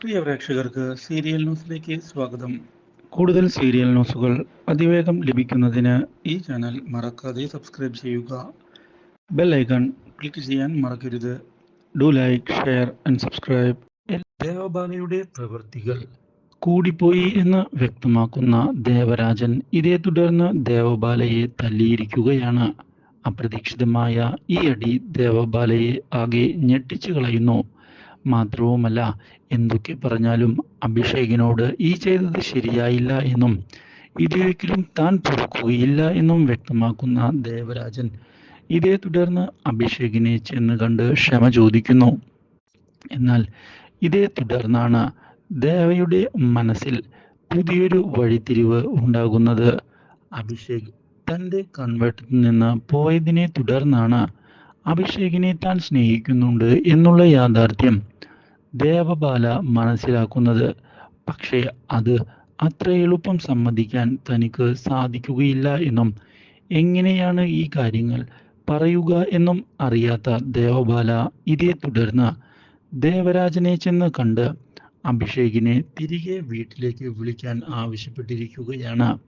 പ്രിയ പ്രേക്ഷകർക്ക് സീരിയൽ ന്യൂസിലേക്ക് സ്വാഗതം. കൂടുതൽ സീരിയൽ ന്യൂസുകൾ അതിവേഗം ലഭിക്കുന്നതിന് ഈ ചാനൽ മറക്കാതെ സബ്സ്ക്രൈബ് ചെയ്യുക. ബെൽ ഐക്കൺ ക്ലിക്ക് ചെയ്യാൻ മറക്കരുത്. Do like share and subscribe. ദേവബാലയുടെ പ്രവൃത്തികൾ. കൂടിപ്പോയി എന്ന് വ്യക്തമാക്കുന്ന ദേവരാജൻ ഇതേ തുടർന്ന് ദേവബാലയെ തല്ലിയിരിക്കുകയാണ്. അപ്രതീക്ഷിതമായ ഈ അടി ദേവബാലയെ ആകെ ഞെട്ടിച്ചു കളയുന്നു. മാത്രവുമല്ല എന്തൊക്കെ പറഞ്ഞാലും അഭിഷേകിനോട് ഈ ചെയ്തത് ശരിയായില്ല എന്നും ഇതൊരിക്കലും താൻ പൊറുക്കുകയില്ല എന്നും വ്യക്തമാക്കുന്ന ദേവരാജൻ ഇതേ തുടർന്ന് അഭിഷേകിനെ ചെന്ന് കണ്ട് ക്ഷമ ചോദിക്കുന്നു. എന്നാൽ ഇതേ തുടർന്നാണ് ദേവയുടെ മനസ്സിൽ പുതിയൊരു വഴിത്തിരിവ് ഉണ്ടാകുന്നത്. അഭിഷേക് തന്റെ കൺവെർട്ടിൽ നിന്ന് പോയതിനെ തുടർന്നാണ് അഭിഷേകിനെ താൻ സ്നേഹിക്കുന്നുണ്ട് എന്നുള്ള യാഥാർത്ഥ്യം. ദേവബാല മനസ്സിലാക്കുന്നത്. പക്ഷേ അത് അത്ര എളുപ്പം സമ്മതിക്കാൻ തനിക്ക് സാധിക്കുകയില്ല എന്നും. എങ്ങനെയാണ് ഈ കാര്യങ്ങൾ പറയുക എന്നും അറിയാത്ത ദേവബാല ഇതേ തുടർന്ന് ദേവരാജനെ ചെന്ന് കണ്ട് അഭിഷേകിനെ തിരികെ വീട്ടിലേക്ക് വിളിക്കാൻ ആവശ്യപ്പെട്ടിരിക്കുകയാണ്.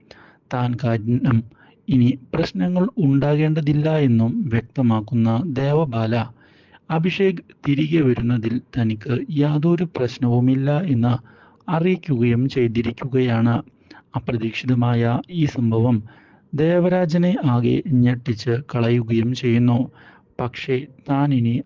താൻ കാരണം ഇനി പ്രശ്നങ്ങൾ ഉണ്ടാകേണ്ടതില്ല എന്നും വ്യക്തമാക്കുന്ന ദേവബാല അഭിഷേക് തിരികെ വരുന്നതിൽ തനിക്ക് യാതൊരു പ്രശ്നവുമില്ല എന്ന് അറിയിക്കുകയും ചെയ്തിരിക്കുകയാണ്. അപ്രതീക്ഷിതമായ ഈ സംഭവം ദേവരാജനെ ആകെ ഞെട്ടിച്ച് കളയുകയും ചെയ്യുന്നു. പക്ഷേ താൻ ഇനി